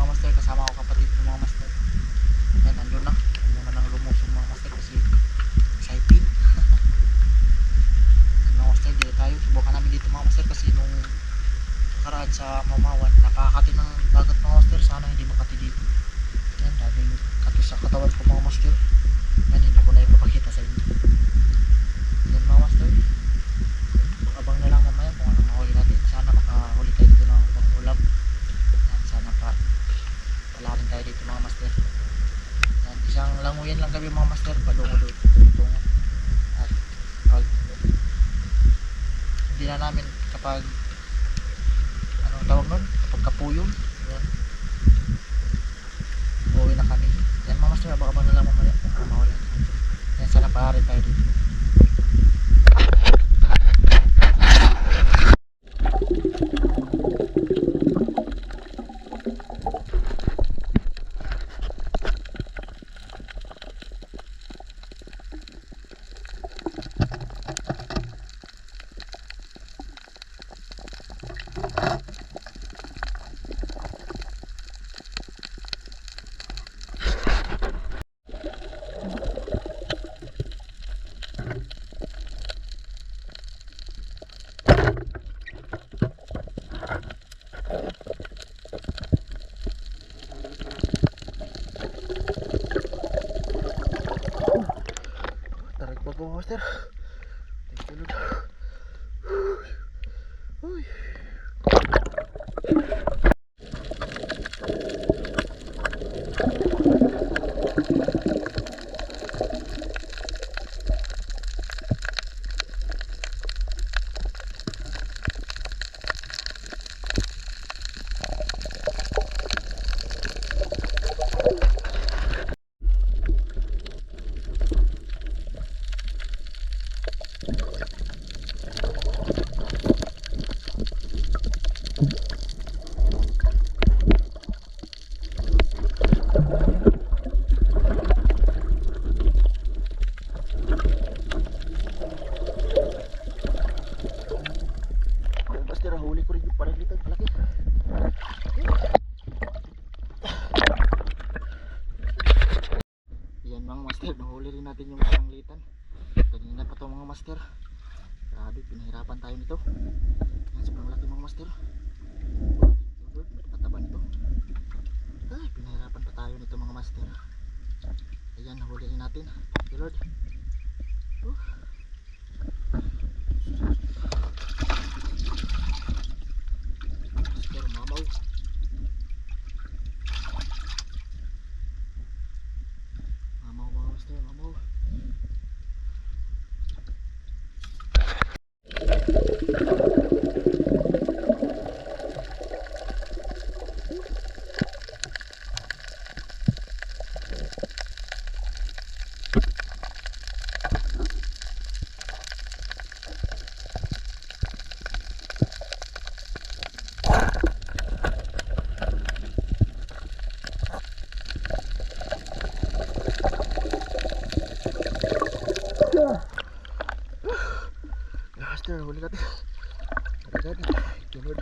mga master, kasama ko kapatid ko mga master. Yan, nandun na. Nandun na nang lumusong mga master kasi excited. Yan mga master, dito tayo. Subukan namin dito mga master kasi nung nakaraan sa Mamawan, napakakati ng dagat mga master. Sana hindi makati dito. Yan, daming kati sa katawan ko mga master. Yan, hindi ko na ipapakita sa inyo. Yan mga master. Abang na lang mamaya kung ano mahuli natin. Sana makahuli tayo dito ng pangulam. Yan, sana pa wala rin tayo dito mga master. Yan, isang languyan lang kami mga master. Padungo doon. Tungo. At pag hindi na namin kapag anong tawag nun? Kapag kapuyong. Yan. Uuwi na kami. Yan mga master. Abang-abang na lang mamaya natin. Yan, sana pa rin tayo dito. Астер. Natin yung panglitan. Kanina pa to mga master. Grabe, pinahirapan tayo nito. Yan, sobrang laki mga master. Pataba nito. Ay, pinahirapan pa tayo nito mga master. Ayan, nahuli rin natin. Thank Lord. Uh. Master, mamaw. Mamaw, mga master, mamaw. Master, huli natin. Huli natin. Thank you, Lord.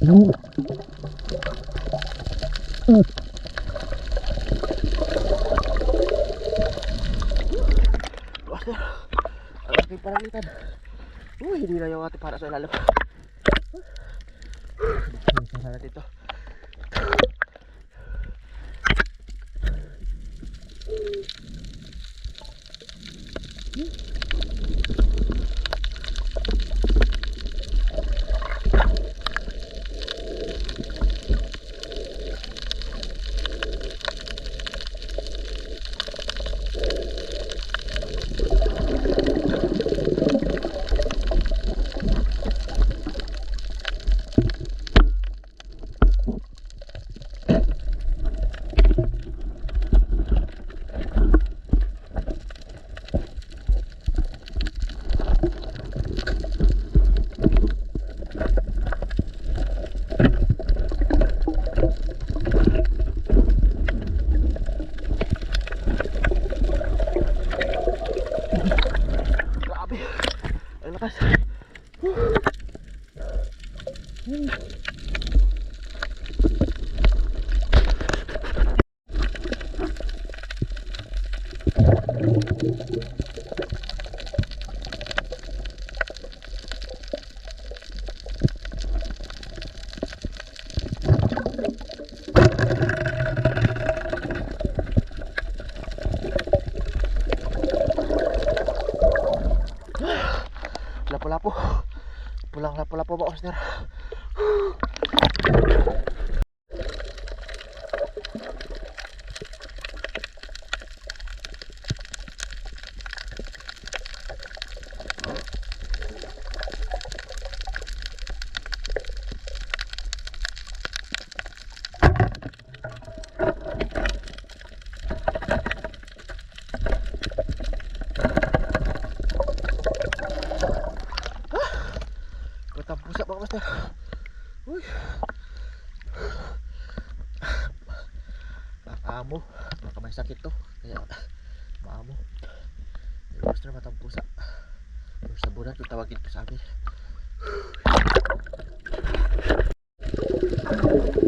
Master, ang aking parangitan. Uy, hindi na yung ating para sa ilalim. Isa natin ito. Lapo-lapo. Pulang lapo-lapo ba, Osner? Master. Uy. Maamo. Baka may sakit to. Kaya maamo. Yung master batang pusa. Yung sabunan kung tawagin ko sa amin. Tapos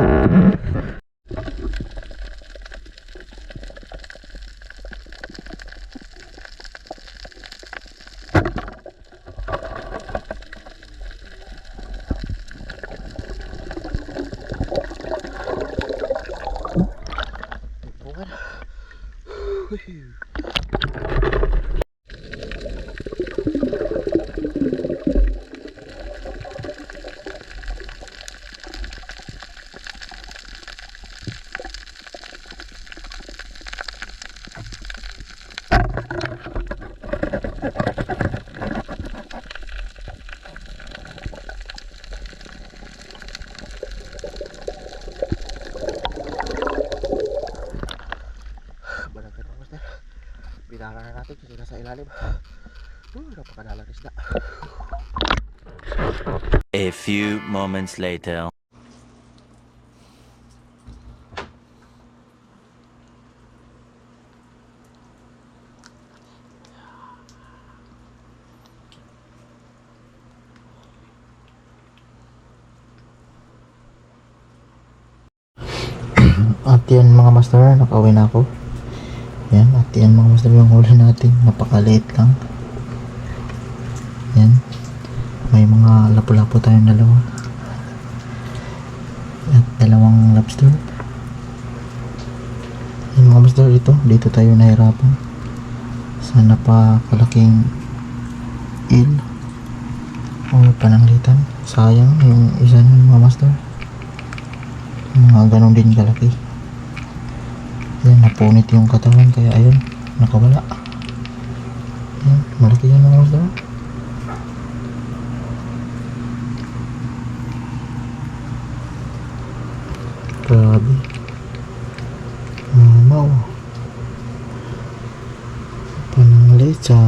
Woohoo! Natin kasi nasa ilalim. Uh, napakadalang isda. A few moments later. At yan mga master, nakauwi na ako. Yan, at yan mga master yung huli natin. Napakaliit lang. Yan. May mga lapu-lapu tayong dalawa. At dalawang lobster. Yan mga master, dito. Dito tayo nahirapan. Sa napakalaking il. O pananglitan. Sayang yung isa nun mga master mga ganon din kalaki yan napunit yung katawan kaya ayun nakawala. Yan malaki yan mga masda grabe. Mamaw. Pananglit sa